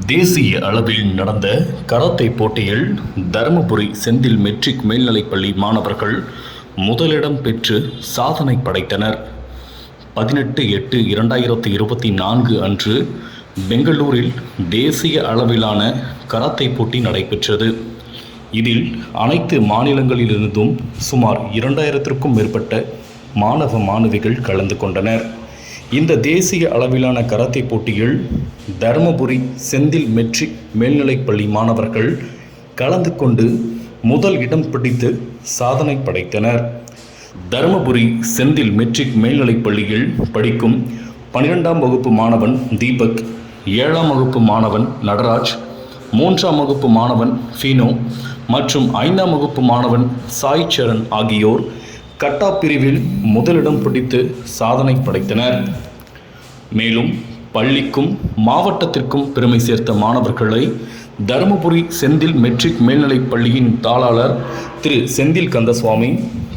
தேசிய அளவில் நடந்த கராத்தே போட்டியில் தருமபுரி செந்தில் மெட்ரிக் மேல்நிலைப்பள்ளி மாணவர்கள் முதலிடம் பெற்று சாதனை படைத்தனர். பதினெட்டு எட்டு இரண்டாயிரத்தி இருபத்தி நான்கு அன்று பெங்களூரில் தேசிய அளவிலான கராத்தே போட்டி நடைபெற்றது. இதில் அனைத்து மாநிலங்களிலிருந்தும் சுமார் இரண்டாயிரத்திற்கும் மேற்பட்ட மாணவ மாணவிகள் கலந்து கொண்டனர். இந்த தேசிய அளவிலான கராத்தே போட்டியில் தருமபுரி செந்தில் மெட்ரிக் மேல்நிலைப்பள்ளி மாணவர்கள் கலந்து கொண்டு முதல் இடம் பிடித்து சாதனை படைத்தனர். தருமபுரி செந்தில் மெட்ரிக் மேல்நிலைப்பள்ளியில் படிக்கும் பன்னிரெண்டாம் வகுப்பு மாணவன் தீபக் ஏழாம் வகுப்பு மாணவன் நடராஜ் மூன்றாம் வகுப்பு மாணவன் ஃபீனோ மற்றும் ஐந்தாம் வகுப்பு மாணவன் சாய் சரண் ஆகியோர் கட்டா பிரிவில் முதலிடம் பிடித்து சாதனை படைத்தனர். மேலும் பள்ளிக்கும் மாவட்டத்திற்கும் பெருமை சேர்த்த மாணவர்களை தருமபுரி செந்தில் மெட்ரிக் மேல்நிலைப் பள்ளியின் தாளாளர் திரு செந்தில் கந்தசுவாமி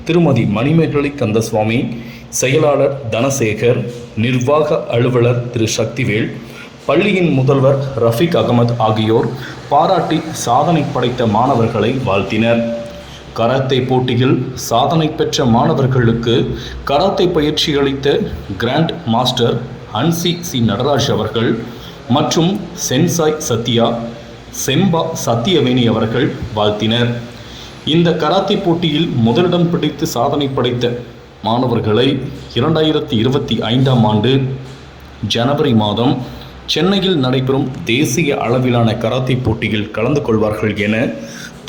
திருமதி மணிமேகலை கந்தசுவாமி செயலாளர் தனசேகர் நிர்வாக அலுவலர் திரு சக்திவேல் பள்ளியின் முதல்வர் ரஃபீக் அகமது ஆகியோர் பாராட்டி சாதனை படைத்த மாணவர்களை வாழ்த்தினர். கராத்தே போட்டியில் சாதனை பெற்ற மாணவர்களுக்கு கராத்தே பயிற்சி அளித்த கிராண்ட் மாஸ்டர் அன்சி சி நடராஜ் அவர்கள் மற்றும் சென்சாய் சத்யா செம்பா சத்தியவேணி அவர்கள் வாழ்த்தினர். இந்த கராத்தே போட்டியில் முதலிடம் பிடித்து சாதனை படைத்த மாணவர்களை இரண்டாயிரத்தி இருபத்தி ஐந்தாம் ஆண்டு ஜனவரி மாதம் சென்னையில் நடைபெறும் தேசிய அளவிலான கராத்தே போட்டியில் கலந்து கொள்வார்கள் என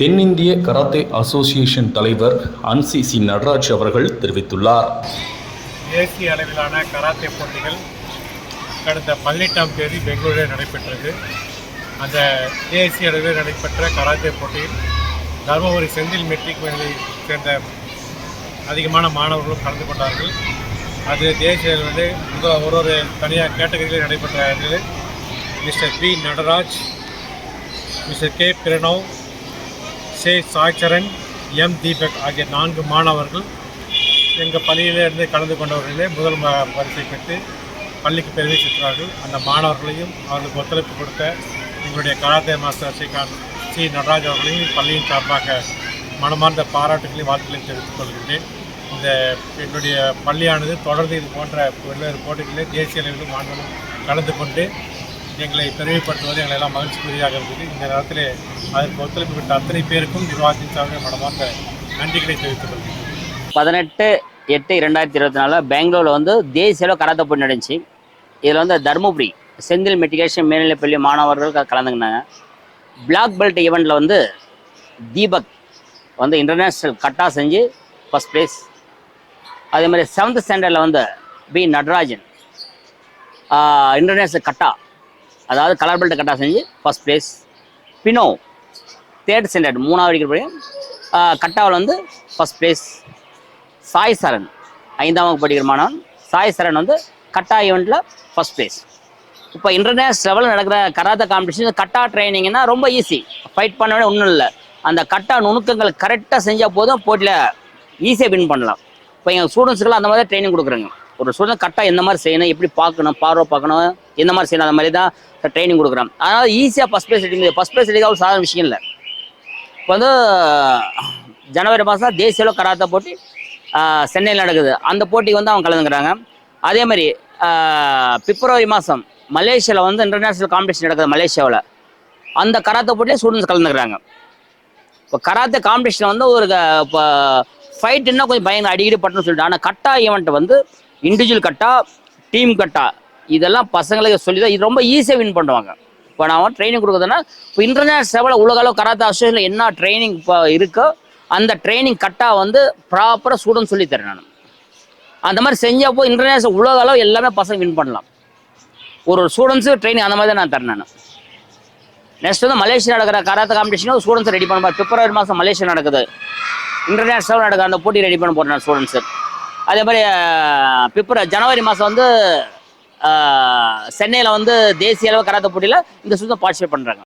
தென்னிந்திய கராத்தே அசோசியேஷன் தலைவர் அன்சி சி நடராஜ் அவர்கள் தெரிவித்துள்ளார். தேசிய அளவிலான கராத்தே போட்டிகள் கடந்த பதினெட்டாம் தேதி பெங்களூரில் நடைபெற்றது. அந்த தேசிய அளவில் நடைபெற்ற கராத்தே போட்டியில் தருமபுரி செந்தில் மெட்ரிக் மேலை சேர்ந்த அதிகமான மாணவர்களும் கலந்து கொண்டார்கள். அது தேசிய அளவில் முதல் ஒரு ஒரு தனியார் கேட்டகரியில் நடைபெற்ற இதில் mister P Natraj mister K Pranav சே சாய்சரன் எம் தீபக் ஆகிய நான்கு மாணவர்கள் எங்கள் பள்ளியிலிருந்து கலந்து கொண்டவர்களிலே முதல் ம- பெற்று பள்ளிக்கு பெருமை சேர்த்தார்கள் அந்த மாணவர்களையும் அவர்களுக்கு ஒத்துழைப்பு கொடுத்த எங்களுடைய karate master Srikanth C Natraj அவர்களையும் பள்ளியின் சார்பாக மனமார்ந்த பாராட்டுகளையும் வாழ்த்துக்களையும் தெரிவித்துக் கொள்கின்றேன். இந்த என்னுடைய பள்ளியானது தொடர்ந்து இது போன்ற வெவ்வேறு போட்டிகளில் தேசிய அளவிலும் மாணவர்களும் கலந்து கொண்டு எங்களை பெருமைப்படுத்துவது எங்களை எல்லாம் மகிழ்ச்சிக்குரியதாக இருக்குது. இந்த நேரத்தில் அதற்கு ஒத்துழைப்பு கொடுத்த அத்தனை பேருக்கும் நிர்வாகத்தின் சார்பில் படமாக நன்றிகளை தெரிவித்துக் கொள்கிறேன். பதினெட்டு எட்டு ரெண்டாயிரத்தி இருபத்தி நாலில் பெங்களூரில் வந்து தேசிய அளவு கராத்த போட்டி நடந்துச்சு இதில் வந்து தருமபுரி செந்தில் மெட்ரிகேஷன் மேல்நிலைப்பள்ளி மாணவர்கள் கலந்துக்கினாங்க. பிளாக் பெல்ட் ஈவெண்ட்டில் வந்து தீபக் வந்து இன்டர்நேஷ்னல் கட்டா செஞ்சு ஃபஸ்ட் ப்ளேஸ் அதே மாதிரி செவன்த் ஸ்டாண்டர்டில் வந்து பி நடராஜன் இன்டர்நேஷ்னல் கட்டா அதாவது கலர் பெல்ட் கட்டா செஞ்சு first place Bino third standard மூணாவது படிக்கிற கட்டாவில் வந்து ஃபஸ்ட் ப்ளேஸ் சாய் சரண் ஐந்தாம் வகுப்பு படிக்கிற மாணவன். சாய் சரண் வந்து கட்டா ஈவெண்ட்டில் ஃபஸ்ட் ப்ளேஸ் இப்போ இன்டர்நேஷ்னல் லெவலில் நடக்கிற கராத்த காம்படிஷன் கட்டா ட்ரைனிங்னா ரொம்ப ஈஸி ஃபைட் பண்ண வேண்டிய ஒன்றும் இல்லை. அந்த கட்டா நுணுக்கங்கள் கரெக்டாக செஞ்சால் போதும் போட்டியில் ஈஸியாக வின் பண்ணலாம். இப்போ எங்கள் ஸ்டூடெண்ட்ஸுக்கெல்லாம் அந்த மாதிரி தான் ட்ரைனிங் கொடுக்குறாங்க. ஒரு ஸ்டூடெண்ட் கரெக்டாக எந்த மாதிரி செய்யணும் எப்படி பார்க்கணும் பார்வை பார்க்கணும் எந்த மாதிரி செய்யணும் அந்த மாதிரி தான் ட்ரைனிங் கொடுக்குறோம் அதனால் ஈஸியாக ஃபஸ்ட் ப்ளேஸ் எடுக்க ஃபஸ்ட் ப்ளேஸ் எடுக்க ஒரு சாதாரண விஷயம் இல்லை. வந்து ஜனவரி மாதம் தேசிய அளவு கராத்தே போட்டி சென்னையில் நடக்குது. அந்த போட்டிக்கு வந்து அவங்க கலந்துக்கிறாங்க. அதே மாதிரி பிப்ரவரி மாதம் மலேசியாவில் வந்து இன்டர்நேஷ்னல் காம்படிஷன் நடக்குது மலேசியாவில். அந்த கராத்தே போட்டியில் ஸ்டூடெண்ட்ஸ் கலந்துக்கிறாங்க. இப்போ கராத்தே காம்படிஷனில் வந்து ஒரு க- இப்போ ஃபைட்டுன்னா கொஞ்சம் பயங்கர அடிக்கடி பட்டுன்னு சொல்லிட்டு ஆனால் கட்டா ஈவெண்ட் வந்து இண்டிவிஜுவல் கட்டா டீம் கட்டா இதெல்லாம் பசங்களுக்கு சொல்லி தான் இது ரொம்ப ஈஸியாக வின் பண்ணுவாங்க. இப்போ நான் ட்ரைனிங் கொடுக்குறதுன்னா இப்போ இன்டர்நேஷனல் லெவலில் உலக அளவு கராத்தே அசோசியேஷனில் என்ன ட்ரைனிங் இப்போ இருக்கோ அந்த ட்ரைனிங் கட்டாக வந்து ப்ராப்பராக ஸ்டூடெண்ட் சொல்லி தரேன் நான். அந்த மாதிரி செஞ்சப்போ இன்டர்நேஷனல் உலக அளவு எல்லாமே பசங்க வின் பண்ணலாம். ஒரு ஒரு ஸ்டூடெண்ட்ஸு ட்ரைனிங் அந்த மாதிரி தான் நான் தரேன் நான். நெக்ஸ்ட் வந்து மலேசியா நடக்கிற கராத்த காம்படிஷனும் ஸ்டூடெண்ட்ஸ் ரெடி பண்ண பிப்ரவரி மாதம் மலேசியா நடக்குது. இன்டர்நேஷனல் நடக்குது அந்த போட்டி ரெடி பண்ண போகிறேன் ஸ்டூடெண்ட்ஸு அதே மாதிரி பிப்ரவரி ஜனவரி மாதம் வந்து சென்னையில் வந்து தேசிய அளவு கராத்த போட்டியில் இந்த ஸ்டூடெண்ட் பார்ட்டிசிபேட் பண்ணுறாங்க